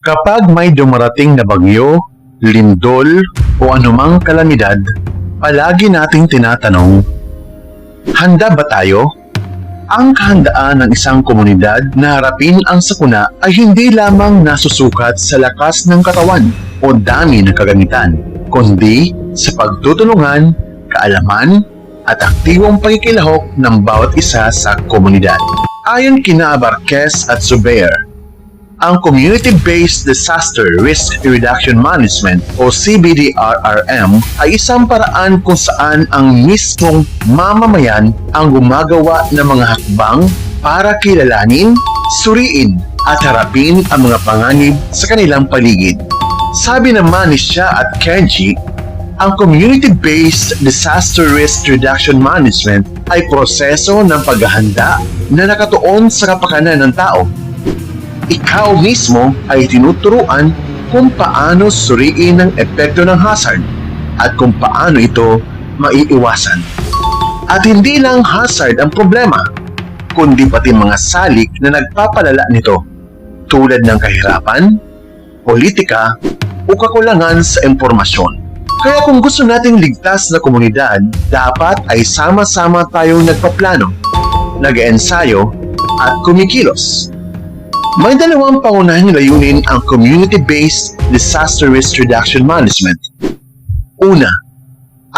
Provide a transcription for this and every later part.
Kapag may dumarating na bagyo, lindol o anumang kalamidad, palagi nating tinatanong, Handa ba tayo? Ang kahandaan ng isang komunidad na harapin ang sakuna ay hindi lamang nasusukat sa lakas ng katawan o dami ng kagamitan, kundi sa pagtutulungan, kaalaman, at aktibong pagkikilahok ng bawat isa sa komunidad. Ayon kina Abarquez at Zubair, ang Community-Based Disaster Risk Reduction Management o CBDRRM ay isang paraan kung saan ang mismong mamamayan ang gumagawa ng mga hakbang para kilalanin, suriin at harapin ang mga panganib sa kanilang paligid. Sabi naman ni Shah at Kenji, ang Community-Based Disaster Risk Reduction Management ay proseso ng paghahanda na nakatuon sa kapakanan ng tao ikaw mismo ay tinuturuan kung paano suriin ang epekto ng hazard at kung paano ito maiiwasan. At hindi lang hazard ang problema, kundi pati mga salik na nagpapalala nito tulad ng kahirapan, politika o kakulangan sa impormasyon. Kaya kung gusto nating ligtas na komunidad, dapat ay sama-sama tayong nagpaplano, nag-ensayo at kumikilos. May dalawang pangunahing layunin ang Community-Based Disaster Risk Reduction Management. Una,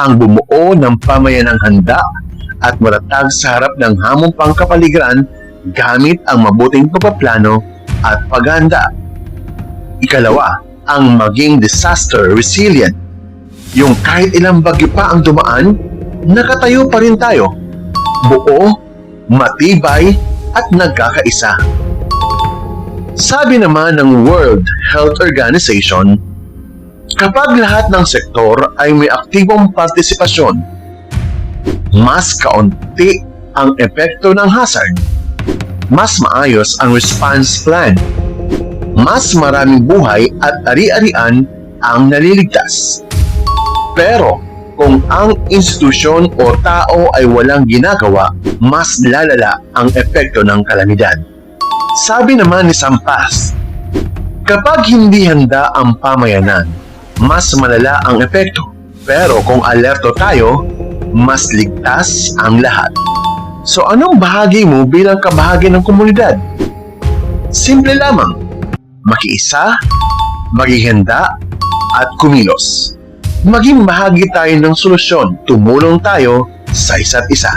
ang bumuo ng pamayanang handa at matatag sa harap ng hamong pangkapaligiran gamit ang mabuting pagpaplano at paghanda. Ikalawa, ang maging disaster resilient. Yung kahit ilang bagyo pa ang dumaan, nakatayo pa rin tayo. Buo, matibay, at nagkakaisa. Sabi naman ng World Health Organization, kapag lahat ng sektor ay may aktibong partisipasyon, mas kaunti ang epekto ng hazard, mas maayos ang response plan, mas maraming buhay at ari-arian ang naliligtas. Pero kung ang institusyon o tao ay walang ginagawa, mas lalala ang epekto ng kalamidad. Sabi naman ni Sampas, kapag hindi handa ang pamayanan, mas malala ang epekto. Pero kung alerto tayo, mas ligtas ang lahat. So anong bahagi mo bilang kabahagi ng komunidad? Simple lamang, makiisa, maghihanda, at kumilos. Maging bahagi tayo ng solusyon, tumulong tayo sa isa't isa.